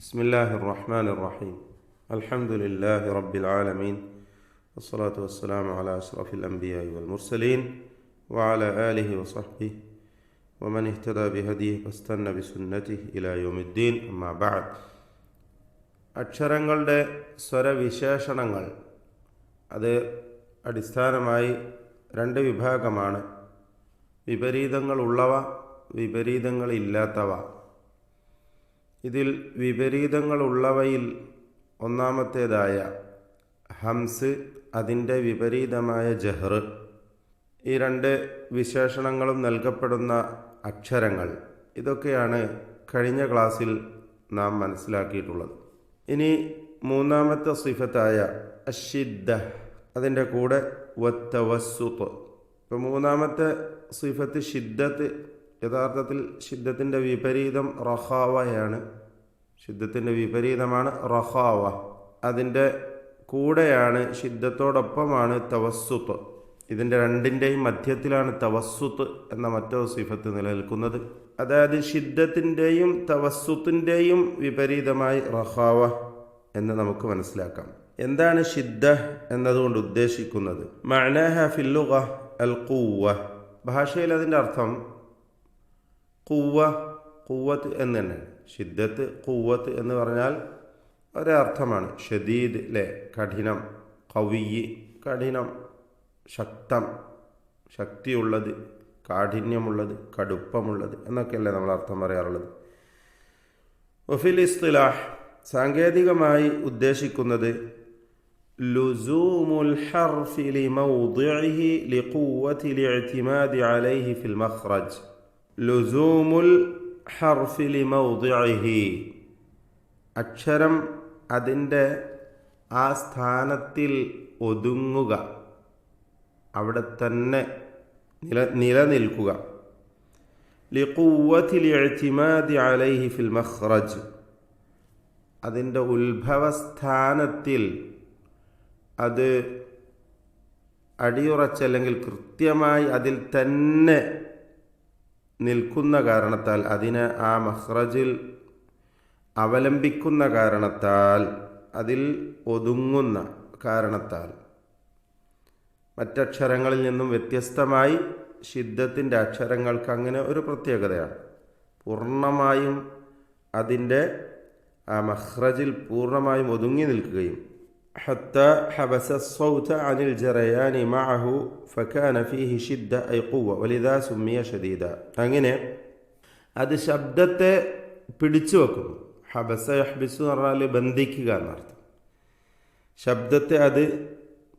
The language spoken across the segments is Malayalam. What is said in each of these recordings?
بسم الله الرحمن الرحيم الحمد لله رب العالمين والصلاة والسلام على أشرف الأنبياء والمرسلين وعلى آله وصحبه ومن اهتدى بهديه واستنى بسنته إلى يوم الدين أما بعد അക്ഷരങ്ങളുടെ സ്വരവിശേഷണങ്ങൾ അത് അടിസ്ഥാനമായി രണ്ട് വിഭാഗമാണ് വിപരീതങ്ങളുള്ളവ വിപരീതങ്ങളില്ലാത്തവ ഇതിൽ വിപരീതങ്ങളുള്ളവയിൽ ഒന്നാമത്തേതായ ഹംസ് അതിന്റെ വിപരീതമായ ജഹ്റ്. ഈ രണ്ട് വിശേഷണങ്ങളും നൽകപ്പെടുന്ന അക്ഷരങ്ങൾ. ഇതൊക്കെയാണ് കഴിഞ്ഞ ക്ലാസ്സിൽ നാം മനസ്സിലാക്കിയിട്ടുള്ളത്. ഇനി മൂന്നാമത്തെ സിഫത്തായ അഷിദ്ദ അതിന്റെ കൂടെ വത്തവസ്സുത്ത്. ഇപ്പോൾ മൂന്നാമത്തെ സിഫത്ത് ഷിദ്ദത്ത് യഥാർത്ഥത്തിൽ ഷിദ്ദത്തിന്റെ വിപരീതം റഹാവയാണ്. ഷിദ്ദത്തിന്റെ വിപരീതമാണ് റഹാവ. അതിന്റെ കൂടെയാണ് ഷിദ്ദത്തോടൊപ്പമാണ് തവസ്സുത്ത് ഇതിന്റെ രണ്ടിന്റെയും മധ്യത്തിലാണ് തവസ്സുത്ത് എന്ന മറ്റൊരു സിഫത്ത് നിലനിൽക്കുന്നത്. അതായത് ഷിദ്ദത്തിന്റെയും തവസ്സുത്തിന്റെയും വിപരീതമായി റഹാവ എന്ന് നമുക്ക് മനസ്സിലാക്കാം. എന്താണ് ഷിദ്ദ എന്നതുകൊണ്ട് ഉദ്ദേശിക്കുന്നത്? മനഹ ഫില്ലുഗ അൽ കൂവ ഭാഷയിൽ അതിന്റെ അർത്ഥം കുവ്വ കുവ്വത്ത് എന്ന് തന്നെ ഷിദ്ദത്ത് കുവ്വത്ത് എന്ന് പറഞ്ഞാൽ ഒരേ അർത്ഥമാണ് ഷദീദ് അല്ലേ കഠിനം കവിയ് കഠിനം ശക്തം ശക്തിയുള്ളത് കാഠിന്യമുള്ളത് കടുപ്പമുള്ളത് എന്നൊക്കെയല്ലേ നമ്മൾ അർത്ഥം പറയാറുള്ളത് ഒഫിൽ ഇസ്തിലാഹ് സാങ്കേതികമായി ഉദ്ദേശിക്കുന്നത് لزوم الحرف لموضعه لقوة الاعتماد عليه في المخرج لزوم ഹർഫിലി മൗദിഅഹി അക്ഷരം അതിന്റെ ആ സ്ഥാനത്തിൽ ഒതുങ്ങുക. അവിടെ തന്നെ നില നിലനിൽക്കുക. ലിഖുവത്തിൽ അലൈഹി ഫിൽ മഹ്റജ് അതിന്റെ ഉത്ഭവസ്ഥാനത്തിൽ അത് അടിയുറച്ചല്ലെങ്കിൽ കൃത്യമായി അതിൽ തന്നെ നിൽക്കുന്ന കാരണത്താൽ അതിന് ആ മഹ്റജിൽ അവലംബിക്കുന്ന കാരണത്താൽ അതിൽ ഒതുങ്ങുന്ന കാരണത്താൽ. മറ്റക്ഷരങ്ങളിൽ നിന്നും വ്യത്യസ്തമായി ശിദ്ധത്തിന്റെ അക്ഷരങ്ങൾക്ക് അങ്ങനെ ഒരു പ്രത്യേകതയാണ്. പൂർണമായും അതിന്റെ ആ മഹ്റജിൽ പൂർണമായും ഒതുങ്ങി നിൽക്കുകയും حتى حبس الصوت عن الجريان معه فكان فيه شدة أي قوة ولذا سمي شديدا അങ്ങനെ അത് ശബ്ദത്തെ പിടിച്ചു വെക്കുന്നു ഹബസ ഹബിസ് എന്ന് പറഞ്ഞാൽ ബന്ധിക്കുക എന്നർത്ഥം ശബ്ദത്തെ അത്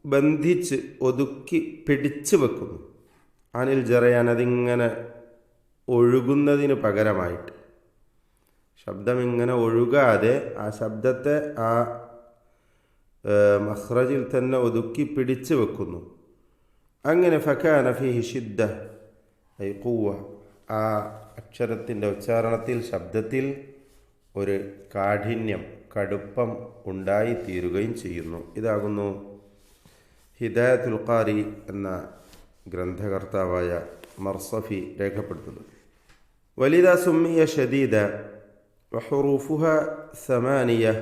ബന്ധിച്ച് ഒതുക്കി പിടിച്ചു വെക്കുന്നു അനിൽ ജറയാൻ അതിങ്ങനെ ഒഴുകുന്നതിന് പകരമായിട്ട് ശബ്ദം ഇങ്ങനെ ഒഴുകാതെ ആ ശബ്ദത്തെ ആ മഹ്റജിൽ തന്നെ ഒതുക്കി പിടിച്ചു വെക്കുന്നു. അങ്ങനെ ഫക്കാന ഫിഹി ഐ കൂവ ആ അക്ഷരത്തിന്റെ ഉച്ചാരണത്തിൽ ശബ്ദത്തിൽ ഒരു കാഠിന്യം കടുപ്പം ഉണ്ടായി തീരുകയും ചെയ്യുന്നു. ഇതാകുന്നു ഹിദായത്തുൽ ഖാരി എന്ന ഗ്രന്ഥകർത്താവായ മർസഫി രേഖപ്പെടുത്തുന്നത്. വലിത സുമ്മിയ ഷദീദ വഹുറൂഫുഹ സമാനിയ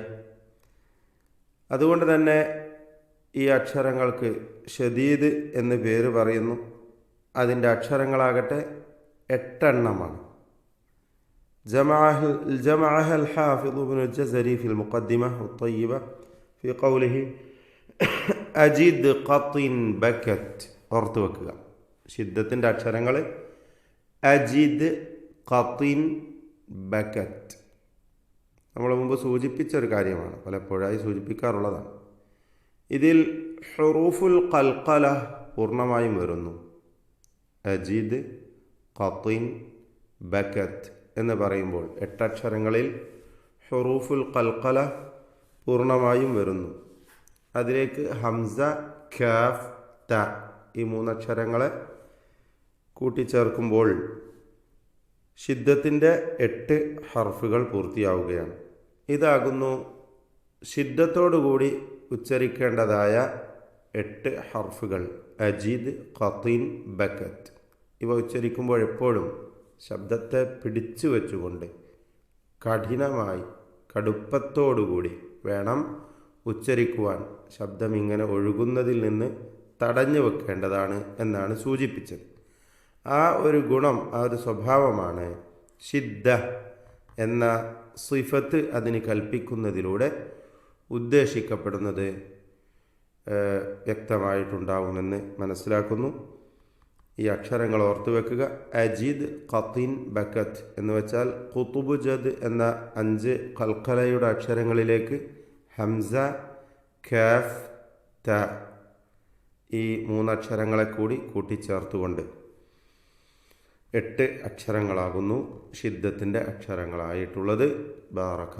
അതുകൊണ്ട് തന്നെ ഈ അക്ഷരങ്ങൾക്ക് ഷദീദ് എന്ന് പേര് പറയുന്നു. അതിന്റെ അക്ഷരങ്ങളാകട്ടെ എട്ടെണ്ണമാണ്. ജമാഹൽ ജമാഹൽ ഹാഫിദുബിൻ ജസരീഫിൽ മുഖദ്ദിമ ഉത്തയ്യബ ഫി കൗലിഹി അജിദ് ഖത്തിൻ ബക്കറ്റ് ഓർത്ത് വെക്കുക. ഷിദ്ദത്തിന്റെ അക്ഷരങ്ങൾ അജിദ് ഖത്തിൻ ബക്കറ്റ് നമ്മൾ മുമ്പ് സൂചിപ്പിച്ച ഒരു കാര്യമാണ് പലപ്പോഴായി സൂചിപ്പിക്കാറുള്ളതാണ്. ഇതിൽ ഹുറൂഫുൽ കൽക്കല പൂർണമായും വരുന്നു. അജീദ് ഖത്തിൻ ബക്കത്ത് എന്ന് പറയുമ്പോൾ എട്ടക്ഷരങ്ങളിൽ ഹുറൂഫുൽ കൽക്കല പൂർണമായും വരുന്നു. അതിലേക്ക് ഹംസ ഖാഫ് ത ഈ മൂന്നക്ഷരങ്ങളെ കൂട്ടിച്ചേർക്കുമ്പോൾ ഷിദ്ദത്തിന്റെ എട്ട് ഹർഫുകൾ പൂർത്തിയാവുകയാണ്. ഇതാകുന്നു ഷിദ്ദത്തോടുകൂടി ഉച്ചരിക്കേണ്ടതായ എട്ട് ഹർഫുകൾ. അജീദ് ഖത്തീൻ ബക്കത്ത് ഇവ ഉച്ചരിക്കുമ്പോൾ എപ്പോഴും ശബ്ദത്തെ പിടിച്ചു വെച്ചുകൊണ്ട് കഠിനമായി കടുപ്പത്തോടുകൂടി വേണം ഉച്ചരിക്കുവാൻ. ശബ്ദം ഇങ്ങനെ ഒഴുകുന്നതിൽ നിന്ന് തടഞ്ഞു വെക്കേണ്ടതാണ് എന്നാണ് സൂചിപ്പിച്ചത്. ആ ഒരു ഗുണം ആ ഒരു സ്വഭാവമാണ് ഷിദ്ദ എന്ന സിഫത്ത് അതിന് കൽപ്പിക്കുന്നതിലൂടെ ഉദ്ദേശിക്കപ്പെടുന്നത് വ്യക്തമായിട്ടുണ്ടാവുമെന്ന് മനസ്സിലാക്കുന്നു. ഈ അക്ഷരങ്ങൾ ഓർത്തു വെക്കുക. അജീദ് ഖത്തിൻ ബക്കത്ത് എന്ന് വെച്ചാൽ കുത്തുബുജദ് എന്ന അഞ്ച് കൽക്കലയുടെ അക്ഷരങ്ങളിലേക്ക് ഹംസ കാഫ് ത ഈ മൂന്നക്ഷരങ്ങളെ കൂടി കൂട്ടിച്ചേർത്തുകൊണ്ട് എട്ട് അക്ഷരങ്ങളാകുന്നു. ഷിദ്ദത്തിന്റെ അക്ഷരങ്ങളായിട്ടുള്ളത് ബാറക്ക